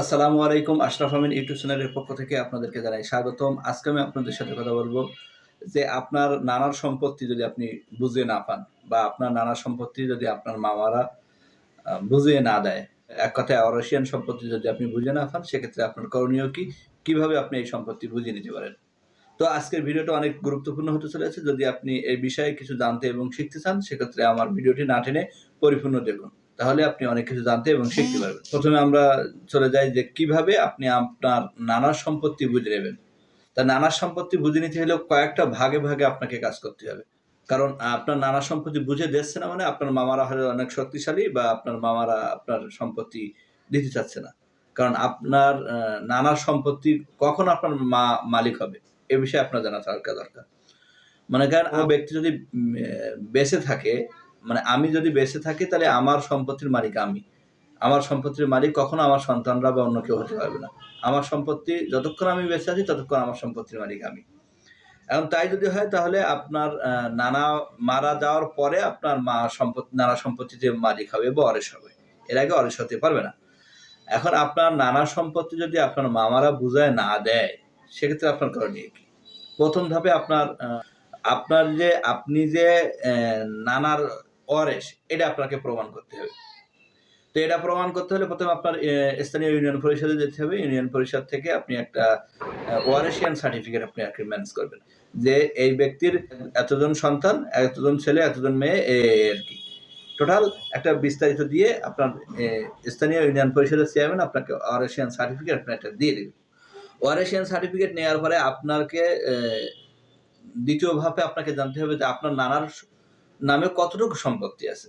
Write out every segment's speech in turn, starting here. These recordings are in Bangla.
আসসালামু আলাইকুম, আশরাফ আমিন ইউটিউব চ্যানেলের পক্ষ থেকে আপনাদেরকে জানাই স্বাগতম। আজকে আমি আপনাদের সাথে কথা বলব যে আপনার নানার সম্পত্তি যদি আপনি বুঝে না পান বা আপনার নানার সম্পত্তি যদি আপনার মামারা বুঝিয়ে না দেয়, এক কথায় অরশিয়ান সম্পত্তি যদি আপনি বুঝে না পান, সেক্ষেত্রে আপনার করণীয় কি? কীভাবে আপনি এই সম্পত্তি বুঝিয়ে নিতে পারেন? তো আজকের ভিডিওটা অনেক গুরুত্বপূর্ণ হতে চলেছে। যদি আপনি এই বিষয়ে কিছু জানতে এবং শিখতে চান, সেক্ষেত্রে আমার ভিডিওটি না টেনে পরিপূর্ণ দেখুন। তাহলে আপনি অনেক কিছু জানতে এবং শিখতে পারবেন। প্রথমে আমরা চলে যাই যে কীভাবে আপনি আপনার নানার সম্পত্তি বুঝে নেবেন। তা নানার সম্পত্তি বুঝে নিতে হলে কয়েকটা ভাগে ভাগে আপনাকে কাজ করতে হবে। কারণ আপনার নানা সম্পত্তি বুঝে দিচ্ছে না মানে আপনার মামারা হলে অনেক শক্তিশালী বা আপনার মামারা আপনার সম্পত্তি দিতে চাচ্ছে না। কারণ আপনার নানার সম্পত্তি কখন আপনার মা মালিক হবে? এ বিষয়ে আপনার জানা থাকা দরকার। মানে কারণ ব্যক্তি যদি বেঁচে থাকে মানে আমি যদি বেঁচে থাকি, তাহলে আমার সম্পত্তির মালিক আমি। আমার সম্পত্তির মালিক কখনো আমার সন্তানরা বা অন্য কেউ হতে পারবে না। আমার সম্পত্তি, যতক্ষণ আমি বেঁচে আছি, ততক্ষণ আমার সম্পত্তির মালিক আমি। এখন তাই যদি হয়, তাহলে আপনার নানা মারা যাওয়ার পরে আপনার মা সম্পত্তি, নানা সম্পত্তিতে মালিক হবে বা অরেস হবে, এর আগে অরেস হতে পারবে না। এখন আপনার নানা সম্পত্তি যদি আপনার মামারা বুঝায় না দেয়, সেক্ষেত্রে আপনার করণীয় কি? প্রথম ধাপে আপনার আপনার যে, আপনি যে নানার অরেস এটা আপনাকে প্রমাণ করতে হবে। তো এটা প্রমাণ করতে হলে প্রথমে আপনার স্থানীয় ইউনিয়ন পরিষদে যেতে হবে। ইউনিয়ন পরিষদ থেকে আপনি একটা ওয়ারেশিয়ান সার্টিফিকেট আপনি আর ম্যানেজ করবেন। যে এই ব্যক্তির এতজন সন্তান, এতজন ছেলে, এতজন মেয়ে আর কি। টোটাল একটা বিস্তারিত দিয়ে আপনার স্থানীয় ইউনিয়ন পরিষদের চেয়ারম্যান আপনাকে ওয়ারেশিয়ান সার্টিফিকেট আপনি একটা দিয়ে দেবে ওয়ারেশিয়ান সার্টিফিকেট নেওয়ার পরে আপনাকে দ্বিতীয়ভাবে আপনাকে জানতে হবে যে আপনার নানার নামে কতটুকু সম্পত্তি আছে?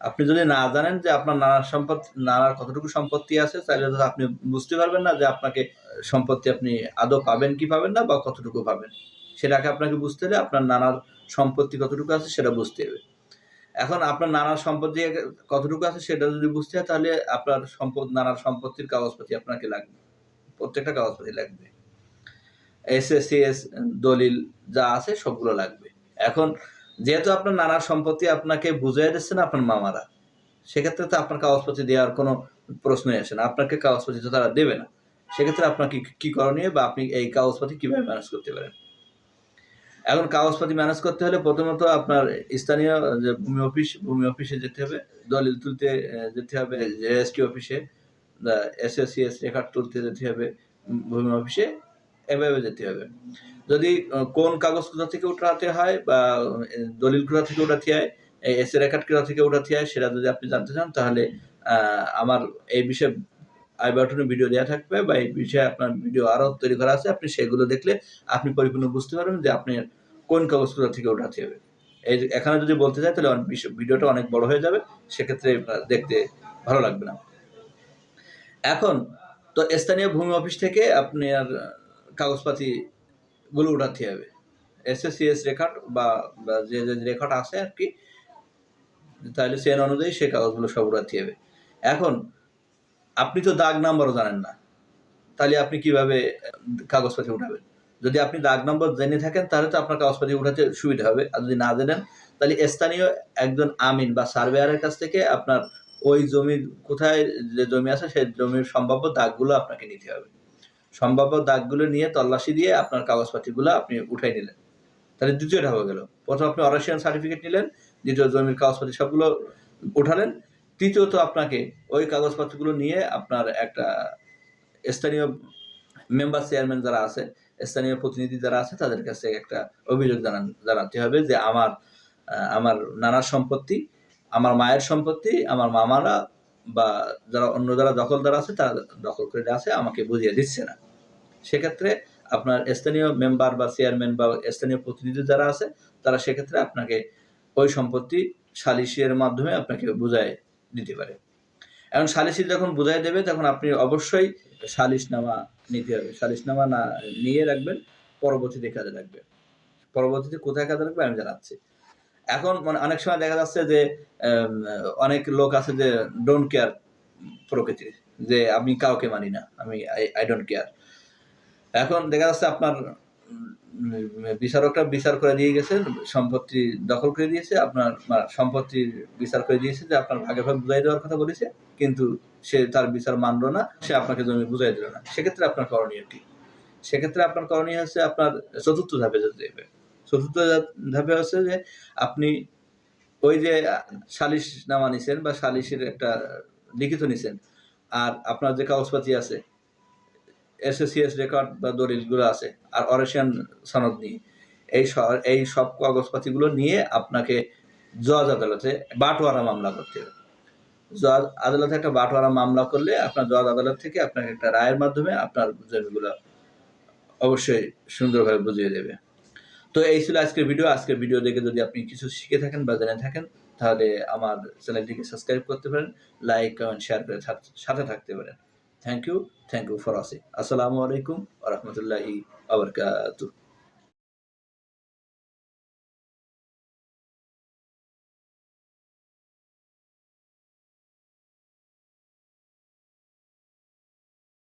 আপনি যদি না জানেন যে আপনার নানার সম্পত্তি নানার কতটুকু সম্পত্তি আছে, তাহলে আপনি বুঝতে পারবেন না যে আপনাকে সম্পত্তি আপনি আদৌ পাবেন কি পাবেন না বা কতটুকু পাবেন। সেটাকে আপনাকে বুঝতে হলে আপনার নানার সম্পত্তি কতটুকু আছে সেটা বুঝতে হবে। এখন আপনার নানার সম্পত্তি কতটুকু আছে সেটা যদি বুঝতে হয়, তাহলে আপনার সম্পদ, নানার সম্পত্তির কাগজপাতি আপনাকে লাগবে। প্রত্যেকটা কাগজপাতি লাগবে। এস এস, দলিল যা আছে সবগুলো লাগবে। এখন যেহেতু আপনার নানা সম্পত্তি আপনাকে বুঝিয়ে দিচ্ছেন আপনার মামারা, সেক্ষেত্রে তো আপনার কাগজপত্র দেওয়ার কোনো প্রশ্নই আসে না। আপনাকে কাগজপত্র তো তারা দেবে না। সেক্ষেত্রে আপনাকে কি করণীয় বা আপনি এই কাগজপাতি কীভাবে ম্যানেজ করতে পারেন? এখন কাগজপাতি ম্যানেজ করতে হলে প্রথমত আপনার স্থানীয় যে ভূমি অফিস, ভূমি অফিসে যেতে হবে, দলিল তুলতে যেতে হবে রেজিস্ট্রি অফিসে S S C S record তুলতে যেতে হবে ভূমি অফিসে। এভাবে যেতে হবে। যদি কোন কাগজ কোথা থেকে উঠাতে হয় বা দলিল কোথা থেকে উঠাতে হয় এসে রেকর্ড কোথা থেকে উঠাতে হয়, সেটা যদি আপনি জানতে চান, তাহলে আমার এই বিষয়ে আই বাটনে ভিডিও দেওয়া থাকবে বা এই বিষয়ে আপনার ভিডিও আরও তৈরি করা আছে, আপনি সেগুলো দেখলে আপনি পরিপূর্ণ বুঝতে পারবেন যে আপনি কোন কাগজ কোথা থেকে উঠাতে হবে। এই এখানে যদি বলতে চাই, তাহলে ভিডিওটা অনেক বড় হয়ে যাবে, সেক্ষেত্রে দেখতে ভালো লাগবে না। এখন, তো স্থানীয় ভূমি অফিস থেকে আপনার কাগজপাতি গুলো উঠাতে হবে। এসএসসিএস রেকর্ড বা যে যে রেকর্ড আছে আর কি, তাহলে সেই অনুযায়ী সেই কাগজগুলো সব উঠাতে হবে। এখন, আপনি তো দাগ নাম্বারও জানেন না, তাহলে আপনি কীভাবে কাগজপাতি উঠাবেন? যদি আপনি দাগ নম্বর জেনে থাকেন, তাহলে তো আপনার কাগজপাতি উঠাতে সুবিধা হবে। আর যদি না জানেন, তাহলে স্থানীয় একজন আমিন বা সার্ভেয়ারের কাছ থেকে আপনার ওই জমির কোথায় যে জমি আছে, সেই জমির সম্ভাব্য দাগগুলো আপনাকে নিতে হবে। সম্ভাব্য দাগগুলো নিয়ে তল্লাশি দিয়ে আপনার কাগজপাতিগুলো আপনি উঠাই নিলেন। তাহলে দ্বিতীয় হয়ে গেল। প্রথম আপনি অরাশিয়ান সার্টিফিকেট নিলেন, দ্বিতীয় জমির কাগজপাতি সবগুলো উঠালেন, তৃতীয়ত আপনাকে ওই কাগজপত্রগুলো নিয়ে আপনার একটা স্থানীয় মেম্বার চেয়ারম্যান যারা আছে, স্থানীয় প্রতিনিধি যারা আছে, তাদের কাছে একটা অভিযোগ জানান, জানাতে হবে যে আমার আমার নানার সম্পত্তি, আমার মায়ের সম্পত্তি, আমার মামারা বা যারা অন্য যারা দখলদার আছে, তারা দখল করে আছে আমাকে বুঝিয়ে দিচ্ছে না। সেক্ষেত্রে আপনার স্থানীয় মেম্বার বা চেয়ারম্যান বা স্থানীয় প্রতিনিধি যারা আছে, তারা সেক্ষেত্রে আপনাকে ওই সম্পত্তি সালিসের মাধ্যমে আপনাকে বুঝায় দিতে পারে। এখন সালিসি যখন বুঝাই দেবে, তখন আপনি অবশ্যই সালিশনামা নিতে হবে। সালিশনামা না নিয়ে রাখবেন, পরবর্তীতে কাজে লাগবে। পরবর্তীতে কোথায় কাজে লাগবে আমি জানাচ্ছি। এখন মানে অনেক সময় দেখা যাচ্ছে যে অনেক লোক আছে যে ডোন্ট কেয়ার প্রকৃতির যে আমি কাউকে মানি না, আমি আই ডোন্ট কেয়ার এখন দেখা যাচ্ছে আপনার বিচারকরা বিচার করে দিয়ে গেছে, সম্পত্তি দখল করে দিয়েছে, আপনার সম্পত্তির বিচার করে দিয়েছে যে আপনার ভাগে ভাগ বুঝাই দেওয়ার কথা বলেছে, কিন্তু সে তার বিচার মানলো না, সে আপনাকে জমি বুঝাই দিল না। সেক্ষেত্রে আপনার করণীয় কি সেক্ষেত্রে আপনার করণীয় হচ্ছে আপনার চতুর্থ ধাপে যেতে হবে। চতুর্থ ধাপে হচ্ছে যে আপনি ওই যে সালিশ নামা নিছেন বা সালিশের একটা লিখিত নিছেন। আর আপনার যে কাগজপাতি আছে এসএসিএস রেকর্ড বা দলিলগুলো আছে, আর অরেশিয়ান সনদ নিয়ে, এই এই সব কাগজপাতিগুলো নিয়ে আপনাকে জজ আদালতে বাটোয়ারা মামলা করতে হবে। জজ আদালতে একটা বাটোয়ারা মামলা করলে আপনার জজ আদালত থেকে আপনাকে একটা রায়ের মাধ্যমে আপনার জমিগুলো অবশ্যই সুন্দরভাবে বুঝিয়ে দেবে। তো এই ছিল আজকের ভিডিও আজকের ভিডিও দেখে যদি আপনি কিছু শিখে থাকেন বা জেনে থাকেন, তাহলে আমার চ্যানেলটিকে সাবস্ক্রাইব করতে পারেন লাইক কমেন্ট শেয়ার করে সাথে থাকতে পারেন। Thank you thank you for watching আসসালামু আলাইকুম ওয়া রাহমাতুল্লাহি ওয়া বারাকাতুহু।